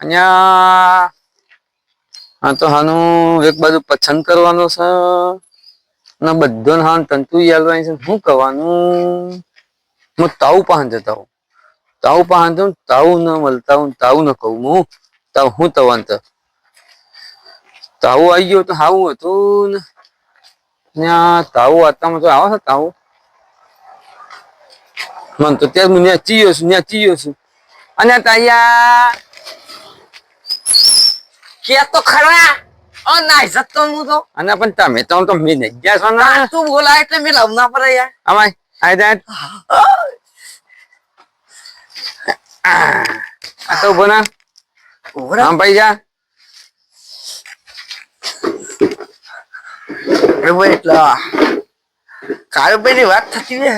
અહીંયા હા તો હાનું એક બાજુ પસંદ કરવાનો છે. ને બધો હાન તંતુ યાલવાની તાવ તાવ. પાહન તાવ ન મળતા કહું. હું તાવ, હું તવાન તો. આવી ગયો તો હાવું હતું ને. તાવ આતામાં તો આવે છે તાવ. મન તો ત્યાં હું ચીયો છું ન્યા ચીયો છું. અને તૈયાર કે તો ખરા? ઓ ના હું તો. અને પણ તમે તો તો મેં નહીં ગયા છો ને. તું બોલા એટલે મેં લવના પર યાર અમાય આઈ જાય આ તો ઊભો ના. આમ ભાઈ જા. પ્રભુ એટલા કાળુભાઈ ની વાત થતી હે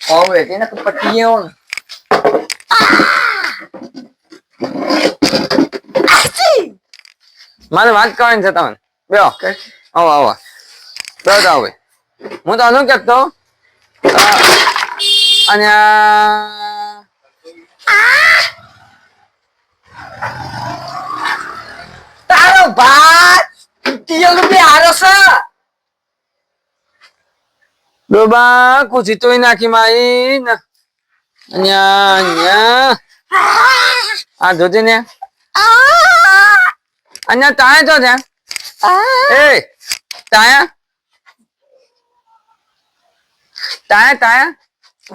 હવે તેને પટ્ટી આવો ને. મારે વાત કરવાની છે તમને. બે આવો આવો. બે આવો હું તો શું કહેતો. અને તારો ભાત તિયલ રૂપિયા હારો છે. ડોબા કુછી તોય નાખી ને અહીંયા અહીંયા આ જોજે ને. અહીંયા તાયા તો ત્યાં એ તાયા તાયા તાયા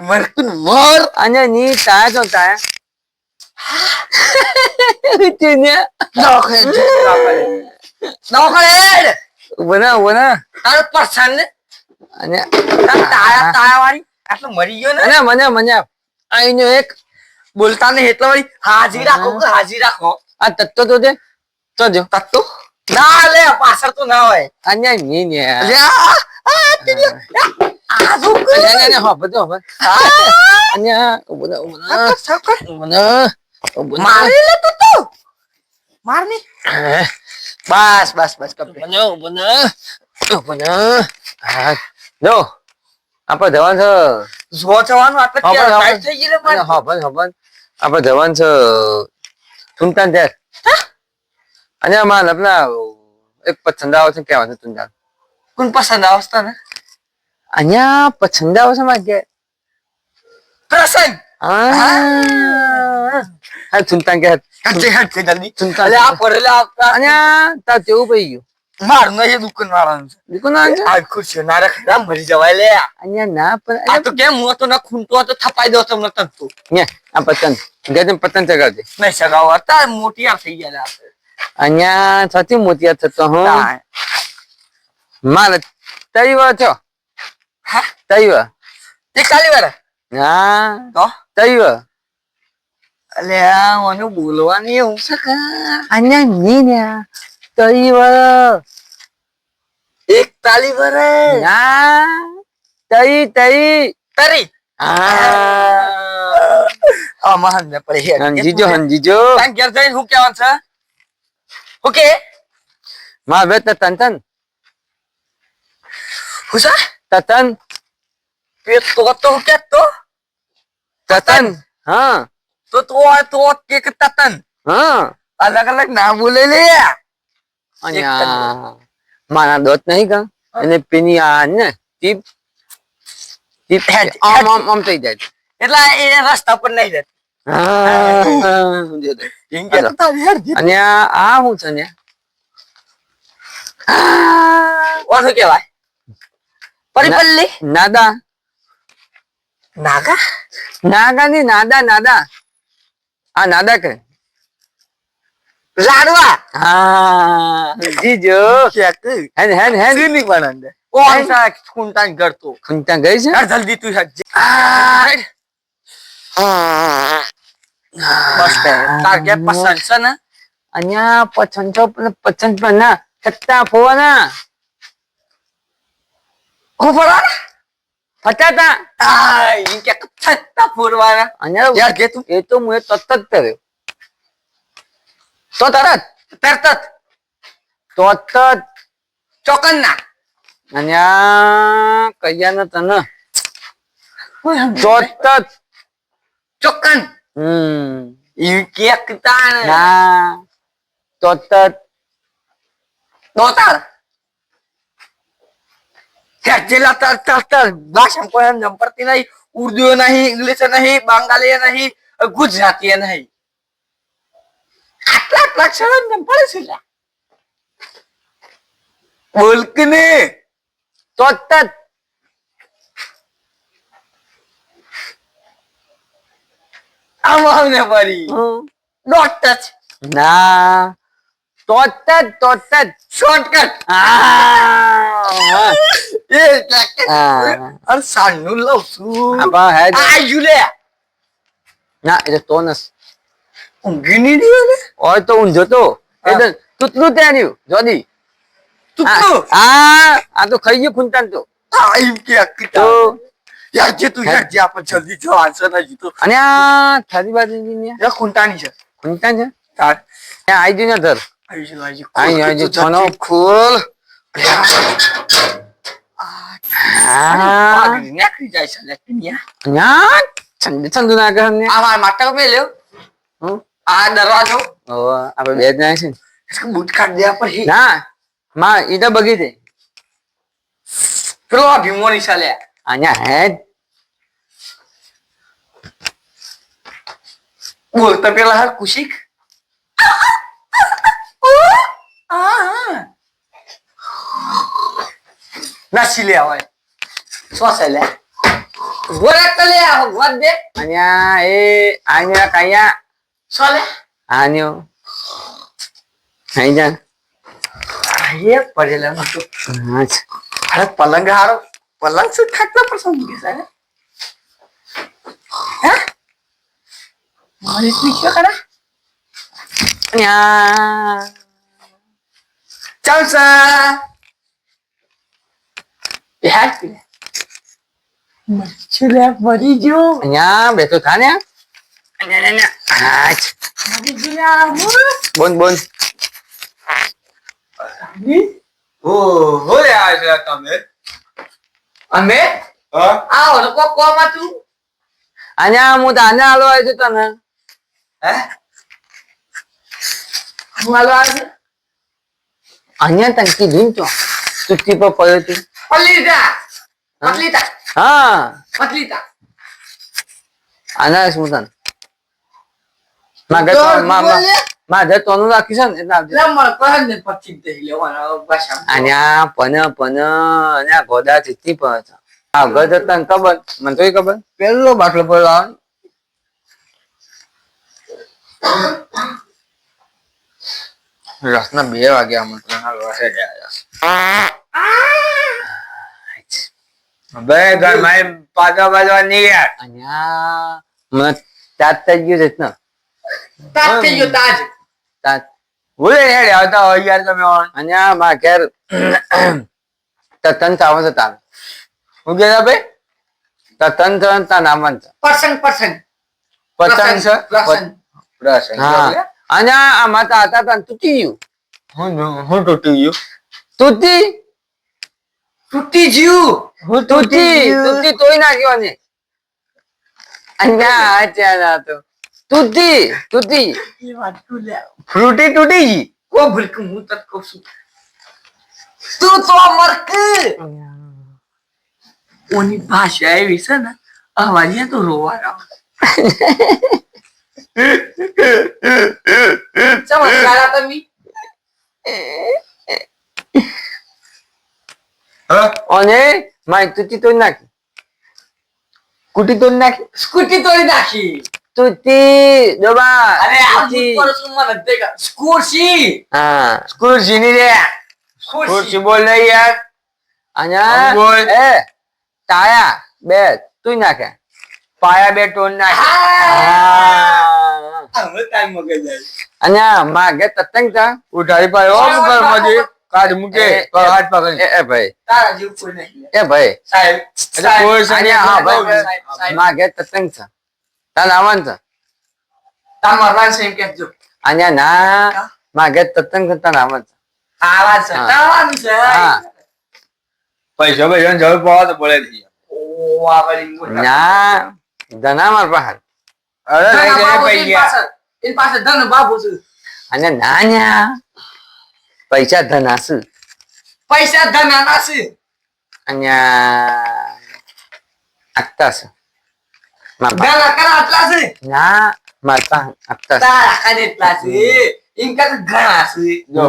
મરકુન મર અહીંયા ની તાયા તો તાયા ઉઠીને નોખે નોખે ઊભો ના ઊભો ના તારો પર્સન ને. અને તાયા તાયા વાળી આટલો મરી ગયો ને. અને મને મને આઈનો એક બોલતા ને એટલે વાળી હાજી રાખો કે હાજી રાખો? આ તત્તો તો દે. તો જો. તત્તો? ના લે પાછળ તો ના હોય. અહીંયા ની. ને આ આ શું કરે? હો બધો હો મારી લે તું તો. બસ બસ બસ કમ્પ્લીટ. ઊભો ના ઊભો ના ઊભો ના હા જો આપણે જવાન છે. જો આટલે થઈ ગયું હબન હબન આપણે જવાન છે સુનતાન ત્યાં અને માં લપના એક પસંદ આવે છે છે તુંજાન કોણ પસંદ આવશે ને અહીંયા પસંદ આવે છે માં કે. પ્રસંગ હા. સુનતાન કે હટકે હટકે જલ્દી. ચિંતા અલે આ. પડેલા આપતા. અહીંયા તા તેવું પડી ગયું. મારું નહીં દુકાન વાળાનું છે. દીકુ ના છે? આ ખુરશીઓ ના રખડા મરી જવાય લે. અહીંયા ના પણ આ તો કેમ હું તો ના ખૂન તો થપાઈ દો તમને તંતુ ને આ પતંગ. ગજમ પતંગ ચગાવજે. નહીં સગાવો હતા મોટી થઈ ગયા અહીંયા સૌથી મોતિયા થતો હું. મારે તૈવ છો? હા? તૈવ તે કાલી વાર? હા. તો? તૈવ અલે મને બોલવાની હું સકા અહીંયા ની ને તૈવ એક તાલી વરે. ના. તઈ તઈ તરી. હા. આ મહાન ને પડે હંજીજો હંજીજો. તાન ઘેર જઈને હું કેવાનું છે? ઓકે? માં બે તતન તન હું તતન. પેટ તો તો કે તો? તતન. હા. તો તો આ તો કે તતન. હા. અલગ અલગ નામ બોલે લે. મારા દોત નહીં કા અને પેની આ ને ટીપ. ટીપ. આમ આમ આમ થઈ જાય એટલે એ રસ્તા પર નહીં જતી. હા. અને આ આ છે ને? ઓન શું પરિપલ્લી? નાદા. નાગા? નાગા ની નાદા નાદા. આ નાદા કે લાડવા? હા. જીજો હેન હેન. હેન બનાંદે ઓન સા ખૂંટાન કરતો ખુંતા ગઈ છે? જલ્દી તું. બસ તે પસંદ છે ને? અહીંયા પસંદ તો પણ પસંદ પણ ના. સત્તા ફોવાના. હું ફરવા ફટાતા. આ ઈ કે છત્તા ફોરવાના. અહીંયા યાર કે તું? એ તો હું એ જ કર્યો તો તરત તરત તો તરત ચોકન ના આ કૈયા તને. તો ચોકન હમ ઈ કેક તાણ ના તો તો દોતાર જેલા તર તર તર ભાષા કોઈ એમ જમ પડતી નહીં ઉર્દુ નહીં ઇંગ્લિશ નહીં બંગાળી નહીં ગુજરાતી નહીં આટલા આટલા ને આમ આવને પડી ડોટ જ ના. તોત જ તોત જ શોર્ટકટ એ. હા. અરે સાનું લઉં છું. આપા હે જ. આ યુલે ના એ તો નસ ઊંઘી નહીં રહ્યો ને ઓય તો ઉંજો તો. એ તો તૂતલું ત્યાં રહ્યું. જોદી તું આ તો આ તો ખાઈ ગયું ખૂંટાણ તો. આ એમ કે તો યાર જે તું યાર જે આપણે જલ્દી જો આન્સર ના જીતો અને આ થારી બાજુ ની યાર ખૂંટાની છે. ખૂંટા છે? તાર. આઈ જઈને ધર આવી જો આઈ આવી જો ખોલ બગી દે. પેલો અહીંયા હે. બોલતા પેલા હા કુશિક નાસી લે આવે શું છે લે ગોરા કલે આવો ગોદ દે અહીંયા એ અહીંયા કયા શું લે આન્યો આઈ જા એ પડેલા નો હા પલંગ હારો પલંગ से ખાટલા પર સમજી ગયા સાહેબ મચ્છુલા મરી ગયો. અહીંયા બેઠો થા ને. હા તમે. અમે હા? આવો ને કો કોમાં તું? અહીંયા હું તાને આલો આવ્યો છું તને. હે? હું આલો આજે અહીંયા તને કીધું તો ચુસ્તી પર પડ્યો તું. પલીતા પતલીતા હા. પતલીતા આના શું તને. માગે તો તો મા બોલ લે. માગે તોનું રાખ્યું છે ને એટલે આન્યા પન પન આન્યા ગોદા ચીતી પણ હતા. આગળ તો તને ખબર? મને તોય ખબર. પેલો બાટલો પર લાવ રાતના બે વાગ્યા મતલબ વાસે ગયા બે ઘર મારી પાછા પાછા નહીં ગયા અહીંયા મને તાત થઈ ગયું છે ને. તાજ થઈ ગયું તાજ. તાત ભૂલે યાર આવતા હોય યાર તમે આન્યા માં ઘેર તતન ચાવન છે તાન હું ગયા ભાઈ? તાન આવન છે. પર્સન પર્સન પતંગ છે? પ્રસન્ન પ્રસંગ હા. આન્યા આ માતા હતા તાન તૂટી ગયું. હું હું તૂટી ગયું. તૂટી? તૂટી જ્યું હું તૂટી તૂટી તોય નાખ્યો ને. અહીંયા આ ચાલા તો તૂટી તૂટી એ વાત તું લે ફ્રૂટી તૂટી ગઈ કો ભૂલક હું તત કહું છું તું તો મરક ઓની ભાષા એવી છે ને અવાજે તો રોવા આવે ચમત્કાર તમે હા અને મારી તૂટી તોડી નાખી કુટી તોડી નાખી સ્કૂટી તોડી નાખી તૂટી દોબા અરે આ સ્કૂટી હા. સ્કૂલની રે સ્કૂટી બોલ નહીં યાર. અહીંયા બોલ. એ તાયા બે તું નાખે. પાયા બે ટોન નાખે. અહીંયા માગે તતંગ તા ઉઠાડી પાડે ઓ ઉપર મજી. કાઢ મૂકે હાથ પકડી. એ ભાઈ. તારા જેવું કોઈ નહીં. એ ભાઈ. સાહેબ કોઈ હા ભાઈ. માગે તતંગ તાર આવન છે? મરવાન છે એમ કેજો અહીંયા ના માગે તતંગ તાર આવન છે. આવા છે હા. છે. હા. પૈસા ભાઈ જવું પડે તો બોલે નહીં. ઓ ના ધના માર પાસે અરે લઈ એની પૈસા ઇન પાસે ધન બાબુ છે. અને ના ન્યા. પૈસા ધના હશે પૈસા ધન આના છે. અને આપતા છે મારા પા- ધન આકારા આટલા છે. ના મારા આપતા છે તારા આકારે એટલા છે. એમ કરતા ઘણા છે. જો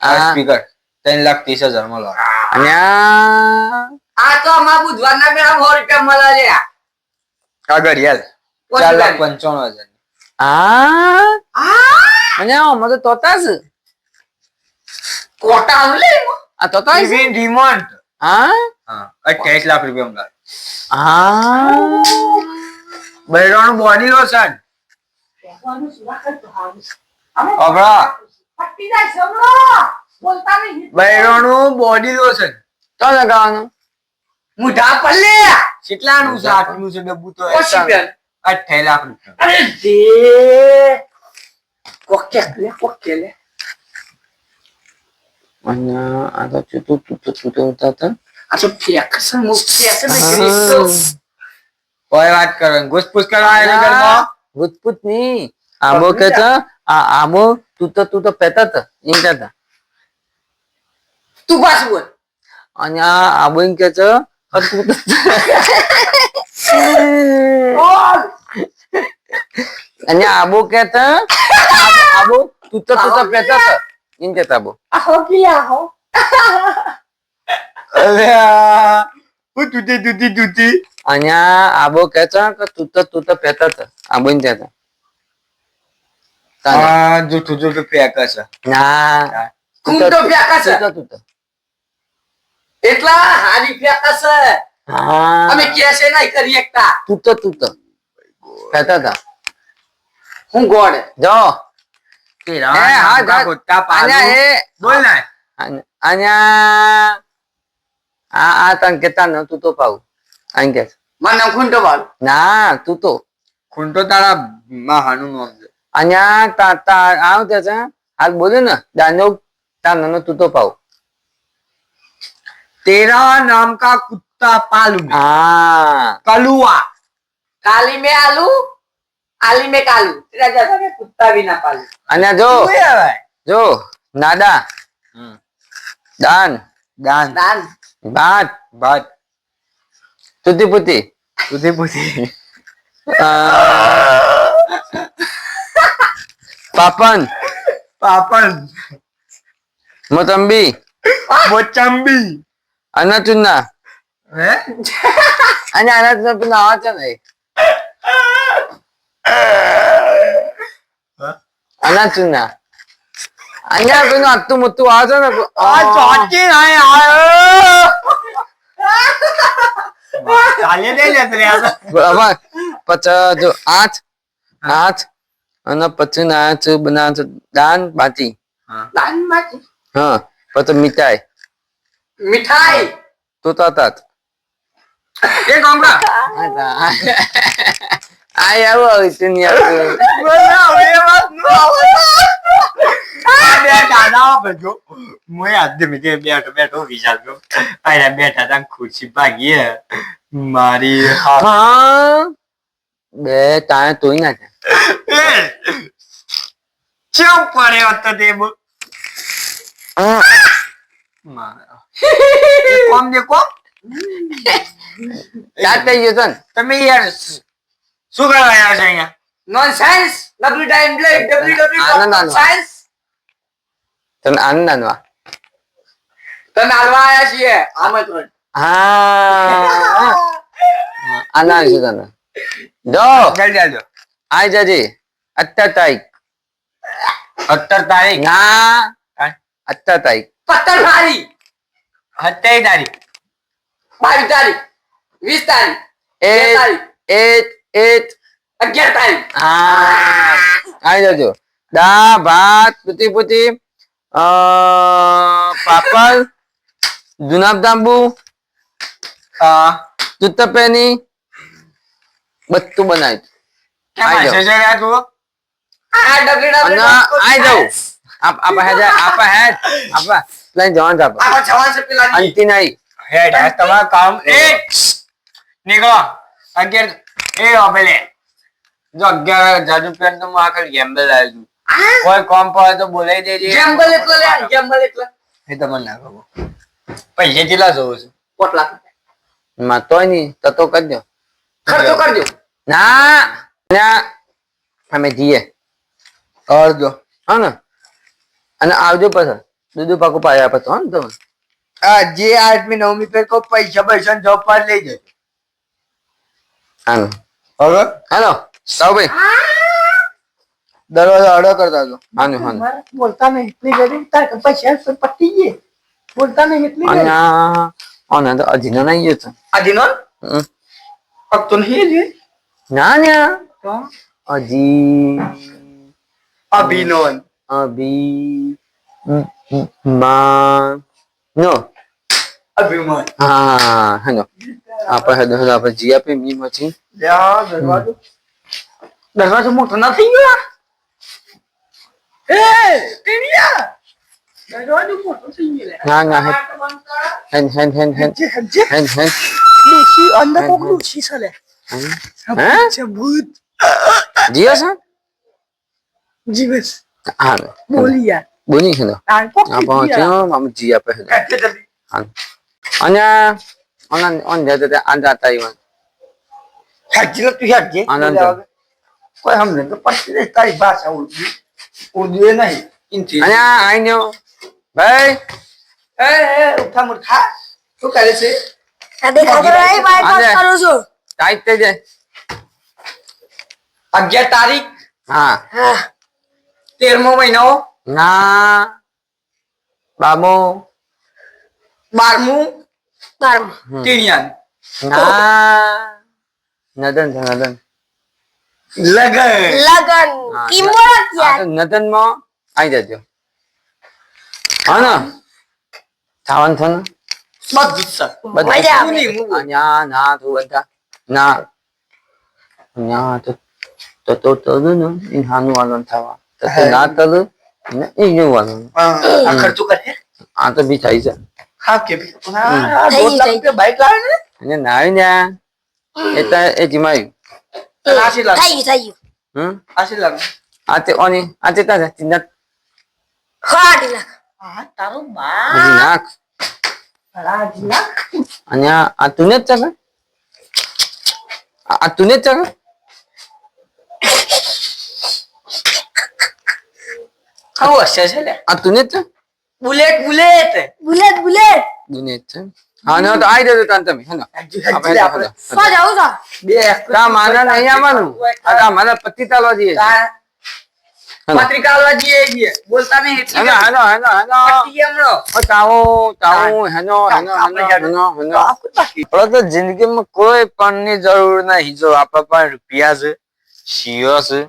આ આ- સ્પીકર ત્રણ લાખ ત્રીસ હજારમાં લો અને આ- આ તો અમારા બુધવારના મેળામાં સો રૂપિયા મળે છે. આગળ યાર ઓછી ચાર લાખ ગાડી. પંચાણું હજાર આ આ અને આમાં તો તોતા છે કોટા આવું લે એમાં. આ તોતા છે ઇવેન્ટ ડિમાન્ડ હા હા અઠ્યાવીસ લાખ રૂપિયા માં હા બૈરાનું બોડી લોશન. બૈરાનું બોડી લોશન તો લગાવવાનું. મુઢા કેટલાનું છે આટલું છે ડબ્બુ તો. અઠ્યાવીસ લાખ અરે દે. કોકે લે, કોકે લે. અને આ તો ચૂતું ચૂતું ચૂતું હતા આ તો ફેંક છે, હું. ફેંક ને કરી તો. કોઈ વાત કરો ઘૂસપૂસ કરવા આવ્યા ઘરમાં? ભૂતપૂતની આમો કે છે આ આબો તું તો તું તો પેતા હતા એમ કહેતા તું પાછું બોલ. અને આ આબો એમ કે છે તું તો. અને આબો કે છે આબો- તું તો તું તો પેતા હતા એમ કહેતા આબો. આહો કે આહો. અલ્યા. હું તૂટી તૂટી તૂટી આ આબો કે છે કે તું તો તું તો પેતા હતા આબો ને કહેતા તાને. આ જૂઠું તો પેકા છે. ના તું તો પેકા છે. તું તો તું તો એટલા હારી પેકા છે. હા. અમે કેસે નહીં કરી એકતા. તું તો તું તો કહેતા હતા હું ગોડ જો. કે એ હા જા- ગોટા પાલું. હે. એ બોલ ને. આન્યા- આ આ તને કેતા ન તું તો પાવ આંગે આલુ આલી મે કાલુ. તેરા જૈસા કે કુત્તા ભી પાલુ. અને જો જો નાદા. દાન. દાન. દાન. ભાત. ભાત. 두디부디. 두디부디. 아. Papan. Papan. Motambi. Motambi. Anatuna. 왜? 아니 안아주나 나왔잖아. 어? 안아주나. 아니야 그는 아또 뭐또 하잖아. 아저 아끼 나야. 아유. ताले नाही लेत रे आता. बाबा पचा जो आठ. आठ. आणि पचन आठ बनाच दान भाती दानबाटी हा. पत मिठाई. मिठाई. तो तातात हे कोंबडा Ay, ya voy, señor. Bueno, બેઠો બેઠો બેઠો વિચાર બેઠા તા ખુરશી ભાગીએ. મારી હા? બે તારે તોય ના ચમ પડે હતો તે બો? કોમ દે કોમ? ચાટ થઈ ગયો તમે યાર શું કરવા આવ્યા છે અહીંયા? નોન સાયન્સ ડબલ્યુ ટાઈમ લે ડબલ્યુ ડબલ્યુ સાયન્સ તને આનંદ આનવા આલવા આવ્યા છીએ. આમંત્રણ. હા. તારીખ. અત્તર તારીખ? ના. અત્તર તારીખ. પત્તર તારીખ. સત્યાવીસ તારીખ. બાવીસ તારીખ. વીસ તારીખ. એક એટ અગિયાર તારીખ હા. આઈ જજો દા ભાત પુતી પુતી પાપડ જુનાબ હા દૂધપેની બધું બનાવ્યું કેમ આઈ જાઓ. હશે છે યાર તું આ ડબ્લ્યુ અને આઈ જાઉં આપ આપ હેડ આપ હેડ. આપ પ્લાન જવાન આપ આ જવાન છે પેલા. અંતિ નહીં હેડ કામ. નીકળો. અગિયાર એ ઓબેલે જો અગિયાર હજાર રૂપિયા તો હું ગેમ્બલ કોઈ કોમ પડે તો બોલાવી દેજે. જેમ્બલ એટલે લે જેમ્બલ એટલે. એ તમને ના ખબર. પૈસા કેટલા જોઉં છું? પોટમાં તોય નહીં તો તો કરજો ખર્ચો કરજો ના ના. અમે જઈએ. કરજો હા ને? અને આવજો પછી. દૂધું પાકું પાયા પછી હા ને તમે? આ જે આઠમી નવમી કોઈ પૈસા પૈસા જોબ પર લઈ જજો હાલો હવે? હાલો સાવ ભાઈ દરવાજો અડો કરતા હતો હાનું હાનું બોલતા નહીં. એટલી ઘડી તાર પૈસા પટી ગયે બોલતા નહીં એટલી અને આ ઓને તો અજીનો નહીં ગયો તો. હમ. ફક્ત નહીં લે ના ના. અજી અભિનોન અભી મ- નો. અભિમાન. હા હેનો આપણે હેડો હેડો આપણે જી આપી મી લ્યા દરવાજો. દરવાજો મોટો ના થઈ ગયો એ ટીડિયા દરવાજો મોટો થઈ ગયો. ના ના હેન હેન હેન હેન. હેન હેન ડોશી અંદર હે, કોક હે. ડોશી છે લે. હે? છે ભૂત. જીઓ છે? જીવસ હા બોલી યાર. બોની હેડો આ પહોંચ્યો આમ જી આપે હેડો કાઢે જલ્દી. હા અને ઓન ઓન તે આ જાતા ઈવન તું હેડજે. આનંદ. કોઈ હમને તો પછી તારી ભાષા ઉર્દુ ઉર્દુ એ નહીં ઇન્ટી અને આઈ ભાઈ એ એ ઉઠા મૂર્ખા શું કરે છે દેખાતો નહીં બાય આજે. પાસ કરું છું ટાઈટ થઈ જાય અગિયાર તારીખ હા હા તેરમો મહિનો ના બામો બારમું બારમું ટીણિયાન ના. નદન છે નદન. લગન. લગન. કિંમત યાર નદનમાં આવી જજો. હા ને. થાવન થન બધું જ છે. મજા આવે. ના ના તું બધા. ના. ના તો તો તો તો ને ઇન હાનું વાલન થવા. તો તો ના તલ ને ઇન વાલન આ ખર્ચો કરે? આ તો બી થાય છે. હા કે હા હા બાઈક લાવે ને? અને ના આવી ને. એ તો એ જીમાયું તને આશી લાખ. થઈ થઈ હમ? આશી લાખ. આ ઓની આ તા હા તારો બા નાખ. અને આ તુને આ તુને જ ચગર હશે છે લે આ તુને જ બુલેટ બુલેટ. Bullet bullet. તુને છે. હા ના તો આવી જજો તાન તમે. હેનો હજી આપણે આપણે પા જાવ જાઉં બે તા મારા નહીં આવવાનું? આ તા મારા પતિ તાલવા જઈએ. તા. પત્રિકા આલવા જઈએ જઈએ બોલતા નહીં એટલી હેનો હેનો હેનો હેનો પતી હમણાં. ઓ તાવો તાવો હેનો હેનો હેનો હેનો હેનો આપણે આપણે તો જિંદગીમાં કોઈ પણની જરૂર નહીં. જો આપણા પાસે રૂપિયા છે શિયો છે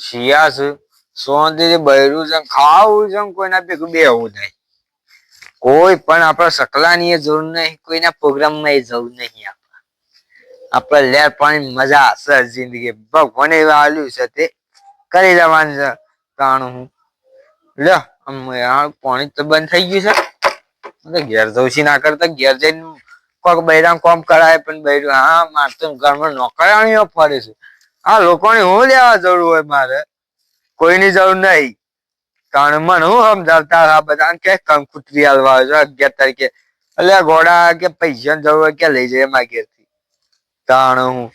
શિયા છે સોંધી બહેરું છે ખાવું છે કોઈના ભેગું બેહવું નહીં. કોઈ પણ આપણા સકલાની જરૂર નહીં, કોઈના પ્રોગ્રામમાં એ જવું નહીં આપણે. આપણે લેર પાણી મજા છે જિંદગી. ભગવાને આલ્યું છે તે. કરી લેવાનું છે કાણું હું. લે પાણી તો બંધ થઈ ગયું છે. ઘેર છું, ના કરતા ઘેર જઈને કોક બૈરામ કોમ કરાય પણ બૈરું, હા, મારે તો ઘરમાં નોકરાણીઓ ફરે છે. આ લોકોને હું લેવા જરૂર હોય મારે? કોઈની જરૂર નહીં. કારણ મને હું સમજાવતા આ બધા કે કંકુતરી હાલવા આવે છે અગિયાર તારીખે. એટલે ઘોડા કે પૈસા જરૂર હોય કે લઈ જાય મારા ઘેરથી? તાણ હું.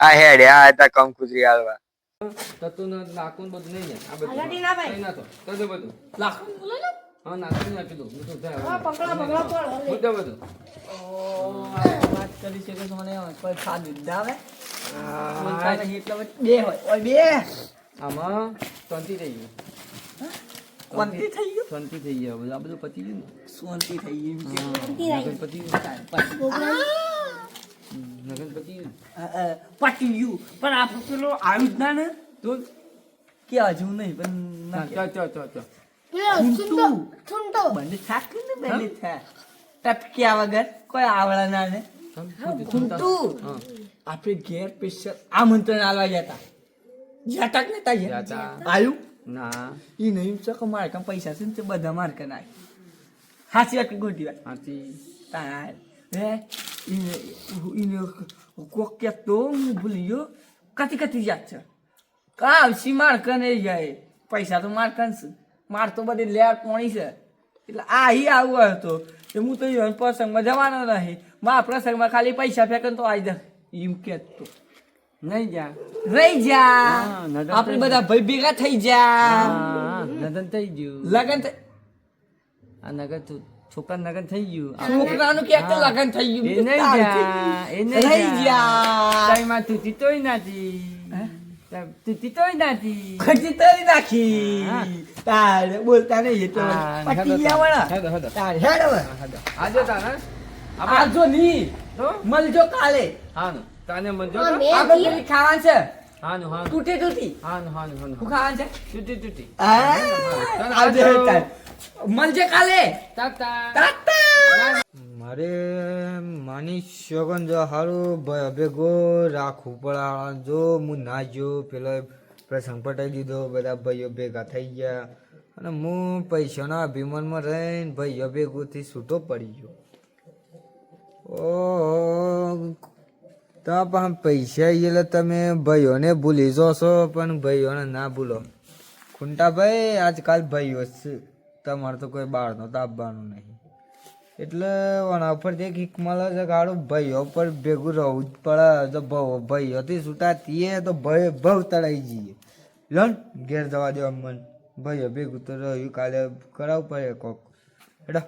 આ હેડ્યા હતા કંકુતરી હાલવા થતું ન બધું નહીં આ બધું અગાડી ના ભાઈ. તો દે બધું. લાખ. હા નાખી નાખી દઉં હું તો જાય. હવે. પકડા પકડા પડ બધું વાત કરી છે કે મને કોઈ ખાધું આવે. બોલતા નહીં એટલે પછી બે હોય. બે. આમાં શાંતિ થઈ ગયું. શાંતિ થઈ ગયું? શાંતિ થઈ ગયા બધું આ બધું પતી ગયું ને? શાંતિ થઈ ગઈ પતી ગયું. નગન પતી ગયું પણ આ પેલો આવ્યું જ ના ને? તો? કે હજુ નહીં પણ ના ચો ચો ચો ચા. બંને થાક ને બંને થાક ટપક્યા વગર કોઈ આવડા ના? ને તું આપણે ઘેર સ્પેશિયલ આમંત્રણ આલવા ગયા હતા. તા કે નતા ગયા? ગયા આવ્યું ના. ઈ નહીં છે કે મારે કામ પૈસા છે ને તે બધા માર કે નાય હાસી વાત ગોટી વાત? હાસી તાર હે? ઈને કોક કે તો હું ભૂલી ગયો. કતી કતી જાત છે? કા માર કે નહીં જાય પૈસા તો મારકન છે. માર તો બધી લેટ પોણી છે. એટલે આ હી આવું હતો કે હું તો પ્રસંગમાં જવાનો નહીં મારા પ્રસંગમાં ખાલી પૈસા ફેંકન તો આવી દે એમ કહેતો. નહીં જા. રહી જા. હા, આપણે બધા ભાઈ ભેગા થઈ જા. હા લગન થઈ ગયું. લગન આ નગર તો છોકરા નગન થઈ ગયું. છોકરાનું ક્યાંક તો લગન થઈ એ ગયું નહીં તાર જા એ નહીં રહી જા. તાઈમાં તું જીતોય નથી તું તોય નથી ખર્ચી નાખી. હા. બોલતા નહીં એટલે હા, પટી હેડો, ગયા વળા. હેડો, હેડો. તારે હેડ હવે. આજો તારે આવજો ની મળજો કાલે. હાનું. તને મજો આપણે પેલી ખાવાનું છે. હાનું હાનું. તૂટી તૂટી. હાનું હાનું શું હાનું. ખાવાનું છે? તૂટી તૂટી. હા, મળજે કાલે. તાતા. તાતા. મારે માની શકન જો હારું ભેગો રાખવું પડે જો હું ના જો પેલો પ્રસંગ પટાઈ દીધો બધા ભાઈઓ ભેગા થઈ ગયા. અને હું પૈસાના અભિમાનમાં રહીને ભાઈઓ ભેગોથી છૂટો પડી ગયો. ઓ તો પણ પૈસા એટલે તમે ભાઈઓને ભૂલી જશો, પણ ભાઈઓને ના ભૂલો. ખૂંટાભાઈ, આજકાલ ભાઈઓ છે. તમારે તો કોઈ બહારનો તાપવાનું નહીં. એટલે ઓના ઉપર જે કિક મળે છે ગાડું ભાઈઓ પર ભેગું રહેવું જ પડે. તો ભાવ, ભાઈઓથી છૂટા થઈએ તો ભય, ભવ તળાઈ જઈએ. લોન ઘેર જવા દેવા મન. ભાઈઓ ભેગું તો રહ્યું, કાલે કરાવવું પડે કોક. એડા